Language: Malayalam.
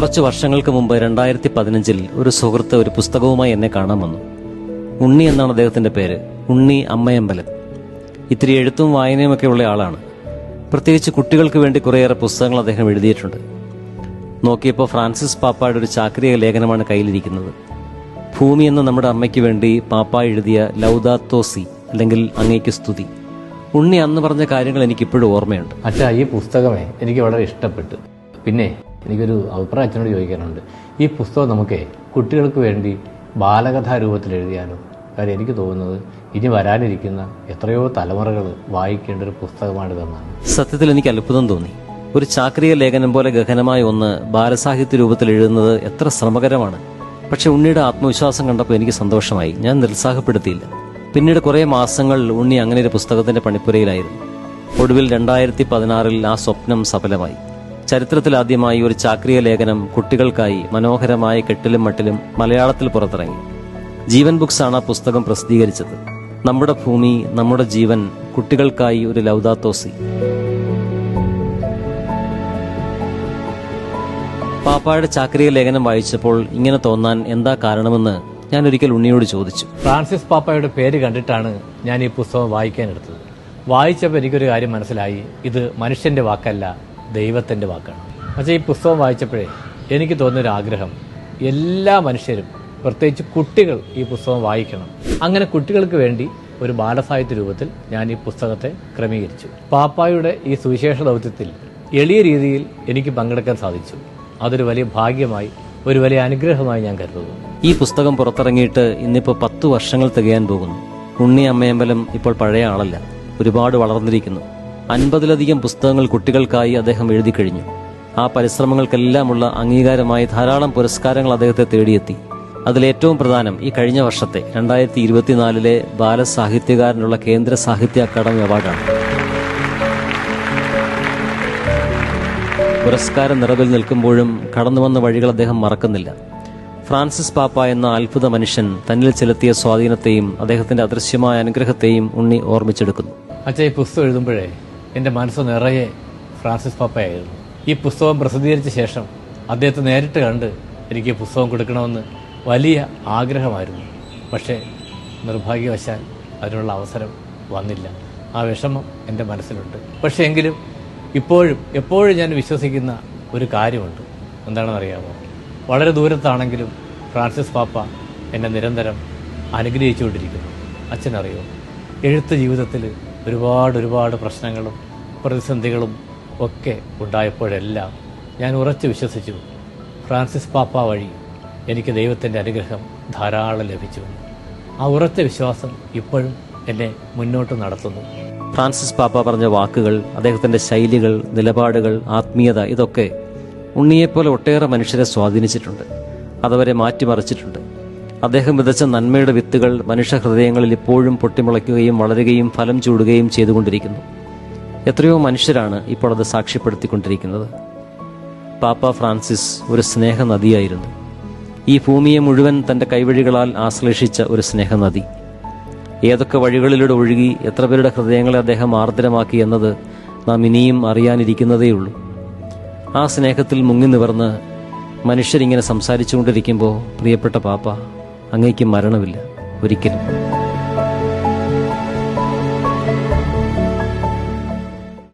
കുറച്ച് വർഷങ്ങൾക്ക് മുമ്പ് രണ്ടായിരത്തി പതിനഞ്ചിൽ ഒരു സുഹൃത്ത് ഒരു പുസ്തകവുമായി എന്നെ കാണാൻ വന്നു. ഉണ്ണി എന്നാണ് അദ്ദേഹത്തിന്റെ പേര്. ഉണ്ണി അമ്മയമ്പലം. ഇത്തിരി എഴുത്തും വായനയുമൊക്കെ ഉള്ള ആളാണ്. പ്രത്യേകിച്ച് കുട്ടികൾക്ക് വേണ്ടി കുറേയേറെ പുസ്തകങ്ങൾ അദ്ദേഹം എഴുതിയിട്ടുണ്ട്. നോക്കിയപ്പോൾ ഫ്രാൻസിസ് പാപ്പായുടെ ഒരു ചാക്രിക ലേഖനമാണ് കയ്യിലിരിക്കുന്നത്. ഭൂമി എന്ന നമ്മുടെ അമ്മയ്ക്ക് വേണ്ടി പാപ്പ എഴുതിയ ലൗദാത്തോസി അല്ലെങ്കിൽ അങ്ങേക്ക് സ്തുതി. ഉണ്ണി അന്ന് പറഞ്ഞ കാര്യങ്ങൾ എനിക്കിപ്പോഴും ഓർമ്മയുണ്ട്. അച്ഛാ ഈ പുസ്തകമേ എനിക്ക് വളരെ ഇഷ്ടപ്പെട്ടു. പിന്നെ എനിക്കൊരു അഭിപ്രായം അച്ഛനോട് ചോദിക്കാനുണ്ട്. ഈ പുസ്തകം നമുക്ക് കുട്ടികൾക്ക് വേണ്ടി ബാലകഥാ രൂപത്തിൽ എഴുതിയാലോ? കാര്യം എനിക്ക് തോന്നുന്നത് ഇനി വരാനിരിക്കുന്ന എത്രയോ തലമുറകൾ വായിക്കേണ്ട ഒരു പുസ്തകമാണിതെന്നാണ് സത്യത്തിൽ എനിക്ക് അത്ഭുതം തോന്നി. ഒരു ചാക്രിയ ലേഖനം പോലെ ഗഹനമായി ഒന്ന് ബാലസാഹിത്യ രൂപത്തിൽ എഴുതുന്നത് എത്ര ശ്രമകരമാണ്. പക്ഷെ ഉണ്ണിയുടെ ആത്മവിശ്വാസം കണ്ടപ്പോൾ എനിക്ക് സന്തോഷമായി. ഞാൻ നിരുത്സാഹപ്പെടുത്തിയില്ല. പിന്നീട് കുറേ മാസങ്ങൾ ഉണ്ണി അങ്ങനെ ഒരു പുസ്തകത്തിന്റെ പണിപ്പുരയിലായിരുന്നു. ഒടുവിൽ രണ്ടായിരത്തി പതിനാറിൽ ആ സ്വപ്നം സഫലമായി. ചരിത്രത്തിൽ ആദ്യമായി ഒരു ചാക്രിയ ലേഖനം കുട്ടികൾക്കായി മനോഹരമായ കെട്ടിലും മട്ടിലും മലയാളത്തിൽ പുറത്തിറങ്ങി. ജീവൻ ബുക്സ് ആണ് ആ പുസ്തകം പ്രസിദ്ധീകരിച്ചത്. നമ്മുടെ ഭൂമി നമ്മുടെ ജീവൻ കുട്ടികൾക്കായി ഒരു ലൗദാത്തോസി പാപ്പായുടെ ചാക്രിക ലേഖനം വായിച്ചപ്പോൾ ഇങ്ങനെ തോന്നാൻ എന്താ കാരണമെന്ന് ഞാൻ ഒരിക്കൽ ഉണ്ണിയോട് ചോദിച്ചു. ഫ്രാൻസിസ് പാപ്പയുടെ പേര് കണ്ടിട്ടാണ് ഞാൻ ഈ പുസ്തകം വായിക്കാൻ എടുത്തത് വായിച്ചപ്പോൾ എനിക്കൊരു കാര്യം മനസ്സിലായി. ഇത് മനുഷ്യന്റെ വാക്കല്ല ദൈവത്തിന്റെ വാക്കാണ്. പക്ഷേ ഈ പുസ്തകം വായിച്ചപ്പോഴേ എനിക്ക് തോന്നിയൊരാഗ്രഹം എല്ലാ മനുഷ്യരും പ്രത്യേകിച്ച് കുട്ടികൾ ഈ പുസ്തകം വായിക്കണം. അങ്ങനെ കുട്ടികൾക്ക് വേണ്ടി ഒരു ബാലസാഹിത്യ രൂപത്തിൽ ഞാൻ ഈ പുസ്തകത്തെ ക്രമീകരിച്ചു. പാപ്പായുടെ ഈ സുവിശേഷ ദൗത്യത്തിൽ എളിയ രീതിയിൽ എനിക്ക് പങ്കെടുക്കാൻ സാധിച്ചു. അതൊരു വലിയ ഭാഗ്യമായി ഒരു വലിയ അനുഗ്രഹമായി ഞാൻ കരുതുന്നു. ഈ പുസ്തകം പുറത്തിറങ്ങിയിട്ട് ഇന്നിപ്പോൾ പത്ത് വർഷങ്ങൾ തികയാൻ പോകുന്നു. ഉണ്ണി അമ്മയമ്പലം ഇപ്പോൾ പഴയ ആളല്ല. ഒരുപാട് വളർന്നിരിക്കുന്നു. അൻപതിലധികം പുസ്തകങ്ങൾ കുട്ടികൾക്കായി അദ്ദേഹം എഴുതി കഴിഞ്ഞു. ആ പരിശ്രമങ്ങൾക്കെല്ലാമുള്ള അംഗീകാരമായി ധാരാളം പുരസ്കാരങ്ങൾ അദ്ദേഹത്തെ തേടിയെത്തി. അതിലേറ്റവും പ്രധാനം ഈ കഴിഞ്ഞ വർഷത്തെ രണ്ടായിരത്തി ഇരുപത്തിനാലിലെ ബാലസാഹിത്യകാരനുള്ള കേന്ദ്ര സാഹിത്യ അക്കാദമി അവാർഡാണ്. പുരസ്കാരം നിറവിൽ നിൽക്കുമ്പോഴും കടന്നു വന്ന വഴികൾ അദ്ദേഹം മറക്കുന്നില്ല. ഫ്രാൻസിസ് പാപ്പ എന്ന അത്ഭുത മനുഷ്യൻ തന്നിൽ ചെലുത്തിയ സ്വാധീനത്തെയും അദ്ദേഹത്തിന്റെ അദൃശ്യമായ അനുഗ്രഹത്തെയും ഉണ്ണി ഓർമ്മിച്ചെടുക്കുന്നു. അച്ഛാ ഈ പുസ്തകം എഴുതുമ്പോഴേ എന്റെ മനസ്സ് നിറയെ ഫ്രാൻസിസ് പാപ്പയായിരുന്നു. ഈ പുസ്തകം പ്രസിദ്ധീകരിച്ച ശേഷം അദ്ദേഹത്തെ നേരിട്ട് കണ്ട് എനിക്ക് പുസ്തകം കൊടുക്കണമെന്ന് വലിയ ആഗ്രഹമായിരുന്നു. പക്ഷേ നിർഭാഗ്യവശാൽ അതിനുള്ള അവസരം വന്നില്ല. ആ വിഷമം എന്റെ മനസ്സിലുണ്ട്. പക്ഷേ എങ്കിലും ഇപ്പോഴും എപ്പോഴും ഞാൻ വിശ്വസിക്കുന്ന ഒരു കാര്യമുണ്ട്. എന്താണെന്നറിയാമോ? വളരെ ദൂരത്താണെങ്കിലും ഫ്രാൻസിസ് പാപ്പ എന്നെ നിരന്തരം അനുഗ്രഹിച്ചുകൊണ്ടിരിക്കുന്നു. അച്ഛനറിയോ? എഴുത്ത് ജീവിതത്തിൽ ഒരുപാട് ഒരുപാട് പ്രശ്നങ്ങളും പ്രതിസന്ധികളും ഒക്കെ ഉണ്ടായപ്പോഴെല്ലാം ഞാൻ ഉറച്ചു വിശ്വസിച്ചു. ഫ്രാൻസിസ് പാപ്പ വഴി എനിക്ക് ദൈവത്തിന്റെ അനുഗ്രഹം ധാരാളം ലഭിച്ചു. ആ ഉറച്ച വിശ്വാസം ഇപ്പോഴും എന്നെ മുന്നോട്ട് നടത്തുന്നു. ഫ്രാൻസിസ് പാപ്പ പറഞ്ഞ വാക്കുകൾ അദ്ദേഹത്തിന്റെ ശൈലികൾ നിലപാടുകൾ ആത്മീയത ഇതൊക്കെ ഉണ്ണിയെപ്പോലെ ഒട്ടേറെ മനുഷ്യരെ സ്വാധീനിച്ചിട്ടുണ്ട്. അതവരെ മാറ്റിമറിച്ചിട്ടുണ്ട്. അദ്ദേഹം വിതച്ച നന്മയുടെ വിത്തുകൾ മനുഷ്യഹൃദയങ്ങളിൽ ഇപ്പോഴും പൊട്ടിമുളയ്ക്കുകയും വളരുകയും ഫലം ചൂടുകയും ചെയ്തുകൊണ്ടിരിക്കുന്നു. എത്രയോ മനുഷ്യരാണ് ഇപ്പോൾ അത് സാക്ഷ്യപ്പെടുത്തിക്കൊണ്ടിരിക്കുന്നത്. പാപ്പ ഫ്രാൻസിസ് ഒരു സ്നേഹ നദിയായിരുന്നു ഈ ഭൂമിയെ മുഴുവൻ തന്റെ കൈവഴികളാൽ ആശ്ലേഷിച്ച ഒരു സ്നേഹനദി. ഏതൊക്കെ വഴികളിലൂടെ ഒഴുകി എത്ര പേരുടെ ഹൃദയങ്ങളെ അദ്ദേഹം ആർദ്രമാക്കി എന്നത് നാം ഇനിയും അറിയാനിരിക്കുന്നതേയുള്ളൂ. ആ സ്നേഹത്തിൽ മുങ്ങി നിവർന്ന് മനുഷ്യരിങ്ങനെ സംസാരിച്ചുകൊണ്ടിരിക്കുമ്പോൾ പ്രിയപ്പെട്ട പാപ്പ അങ്ങേക്ക് മരണമില്ല. ഒരിക്കലും.